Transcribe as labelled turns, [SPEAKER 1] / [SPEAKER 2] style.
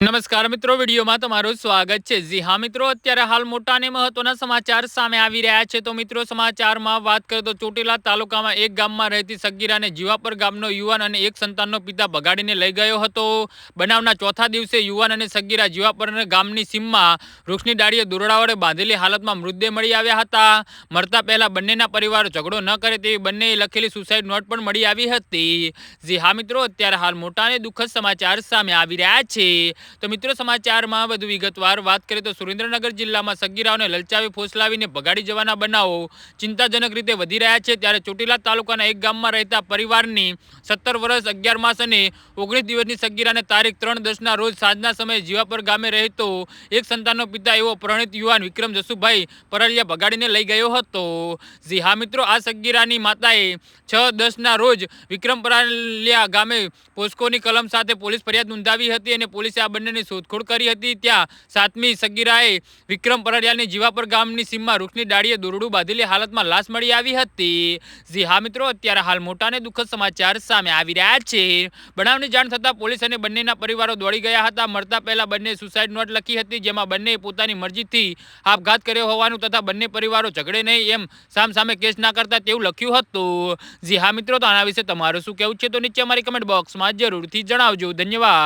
[SPEAKER 1] નમસ્કાર મિત્રો, વિડીયોમાં તમારું સ્વાગત છે. જી હા મિત્રો, અત્યારે હાલ મોટા અને મહત્વના સમાચાર સામે આવી રહ્યા છે. તો મિત્રો, સમાચારમાં વાત કરીએ તો ચોટીલા તાલુકામાં એક ગામમાં રહેતી સગીરાને જીવાપર ગામનો યુવાન અને એક સંતાનનો પિતા ભગાડીને લઈ ગયો હતો. બનાવના ચોથા દિવસે યુવાન અને સગીરા જીવાપર ગામની સીમમાં વૃક્ષની ડાળીએ દોરડા વડે બાંધેલી હાલતમાં મૃતદેહ મળી આવ્યા હતા. મરતા પહેલા બંનેના પરિવારો ઝઘડો ન કરે તેવી બંનેએ લખેલી સુસાઇડ નોટ પણ મળી આવી હતી. જી હા મિત્રો, અત્યારે હાલ મોટા અને દુઃખદ સમાચાર સામે આવી રહ્યા છે. તો મિત્રો સમાચારમાં વધુ વિગતવાર વાત કરીએ તો સુરેન્દ્રનગર જિલ્લામાં સગીરાઓને લલચાવી ફોસલાવીને ભગાડી જવાના બનાવો ચિંતાજનક રીતે વધી રહ્યા છે. ત્યારે ચોટીલા તાલુકાના એક ગામમાં રહેતા પરિવારની સત્તર વર્ષ અગિયાર માસ અને ઓગણીસ દિવસની સગીરાને તારીખ ત્રણ દસના રોજ સાંજના સમયે જીવાપર ગામે રહેતો એક સંતાનનો પિતા એવો પ્રણિત યુવાન વિક્રમ જસુભાઈ પરલિયા ભગાડીને લઈ ગયો હતો. જી હા મિત્રો, આ સગીરાની માતાએ છ દસના રોજ વિક્રમ પરાલિયા ગામે પોસ્કોની કલમ સાથે પોલીસ ફરિયાદ નોંધાવી હતી અને પોલીસે આ બંનેની શોધખોળ કરી હતી. ત્યાં સાતમી સગીરાએ વિક્રમ પરડિયાની જીવાપર ગામની સીમમાં વૃક્ષની ડાળીએ દોરડું બાંધેલી હાલતમાં લાશ મળી આવી હતી. જી હા મિત્રો, અત્યારે હાલ મોટા અને દુઃખદ સમાચાર સામે આવી રહ્યા છે. બનાવની જાણ થતાં પોલીસ અને બંનેના પરિવારો દોડી ગયા હતા. મળતા પહેલા બંને સુસાઇડ નોટ લખી હતી, જેમાં બંને પોતાની મરજીથી આપઘાત કર્યો હોવાનું તથા બંને પરિવારો ઝઘડે નહીં એમ સામ સામે કેસ ના કરતા તેવું લખ્યું હતું. જી હા મિત્રો, તો આના વિશે તમારું શું કહેવું છે? તો નીચે અમારી કમેન્ટ બોક્સમાં જરૂરથી જણાવજો. ધન્યવાદ.